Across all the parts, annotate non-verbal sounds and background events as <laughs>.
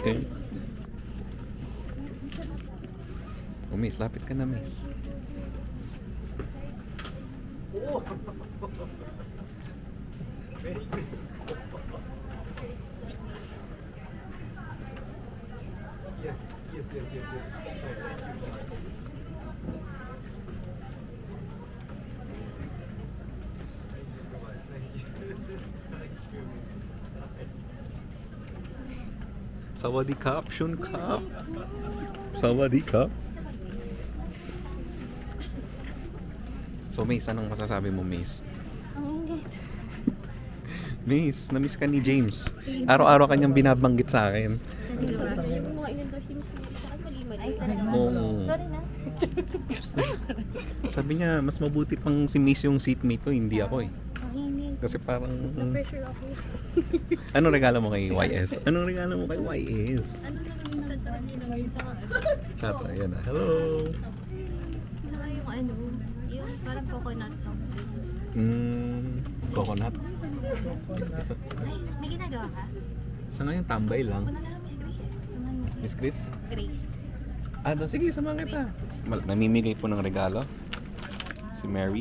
Okay. Oh, miss, lapit ka na, miss. Sawadee Cup, Shun Cup. Sawadee Cup. So, Mace, anong masasabi mo, Mace? Ang ingay. Mace, na-miss ka ni James. Araw-araw kanyang binabanggit sa akin. Yung mga in-endorse ni Miss Mary sa akin, mali-mali. Oo. Sorry na. Sabi niya, mas mabuti pang si Mace yung seatmate ko, hindi ako eh. Kasi parang... Na-pressure ako. <laughs> Anong regalo mo kay YS? Anong regalo mo kay YS? Ano na naman natatawa niya na ngayon sa Chat, ayan na. Hello! Tsaka yung ano, yung parang coconut something. Mm, coconut. Ay, may ginagawa ka? Sa ngayon, tambay lang. Ako na lang, Miss Grace. Miss Chris? Grace. Ah, sige, samahan kita. Mal- namimigay po ng regalo. Si Mary.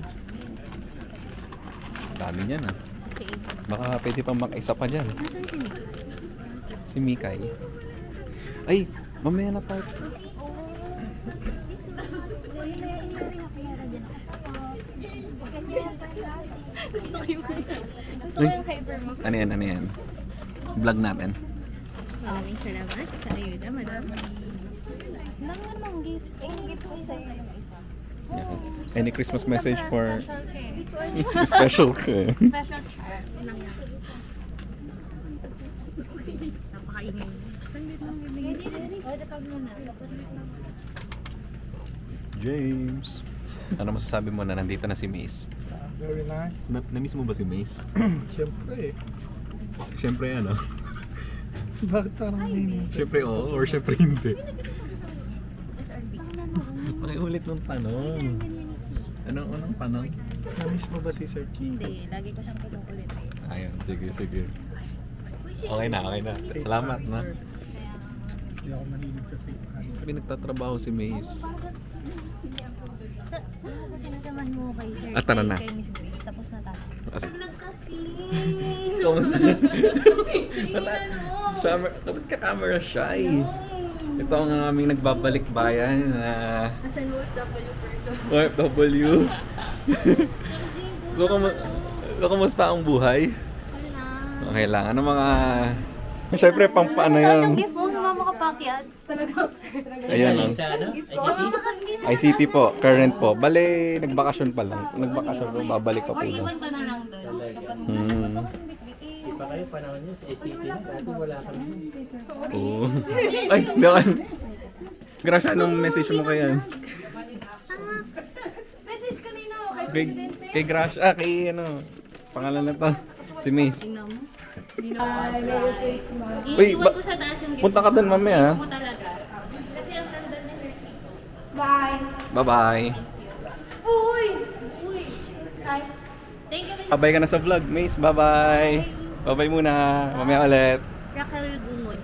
Dami niyan ah. Okay. Baka pwede pang makaisa pa dyan. Si Mikay. Ay, mamaya na pa. Gusto ko yung Gusto ko yung hyper mo. Ano yan, ano yan? Vlog natin. Maraming salamat sa ayuda, madam. Mo namang gifts. Yung gift ko sa'yo. Any Christmas message for Special. Special ka? Special care. Napakaingay. James. Ano masasabi mo na nandito na si Mace? Very nice. Na- na-miss mo ba si Mace? <clears throat> Siyempre. Siyempre ano? Bakit parang hindi? Siyempre oo or siyempre hindi. Pakiulit ng tanong. Anong, anong tanong? Namiss mo ba si Sir Chi? Hindi, lagi ko siyang kinukulit eh. Ayun, sige, sige. Okay na, okay na. Salamat na. Hindi ako mahilig sa safe hands. Sabi nagtatrabaho si Mace. Sa, ano kasi nasamahan mo kay Sir? Ah, tara kay- na. Kay Miss Grace, tapos natapos. As- Vlog kasi. Kamusta? Wala. Camera, dapat ka camera shy. Ito ang aming nagbabalik bayan na Asan mo W person? OFW. so, <laughs> kumu- so, kumusta ang buhay? Wala. Okay lang. Ano mga... Siyempre, pang paano yung yan? gift mo, sumama ka pakyat. Ayan lang. Sa ano? Hindi na. ICT po, current po. Bale, nagbakasyon pa lang. Nagbakasyon po, babalik pa po. Or doon. iwan ka na lang doon. Kapag Hmm. Pa kayo panahon nyo sa ACT na. Dati wala kami. Oo. Ay, hindi ako. Gracia, anong message mo kaya? Message kanina ako kay Kay, kay Gracia, ah, kay ano, pangalan na to. <laughs> Si Mace. Ay, Merry Christmas. Uy, Iiwan ba- ko sa taas yung gift. Punta ka doon mamaya, ha? Iiwan mo talaga. Kasi ang niya hair dito. Bye. Bye-bye. Uy! Uy. Kay. Thank you. Abay ka na sa vlog, Mace. Bye-bye. Bye-bye muna. Mamaya ulit. Raquel Bungod.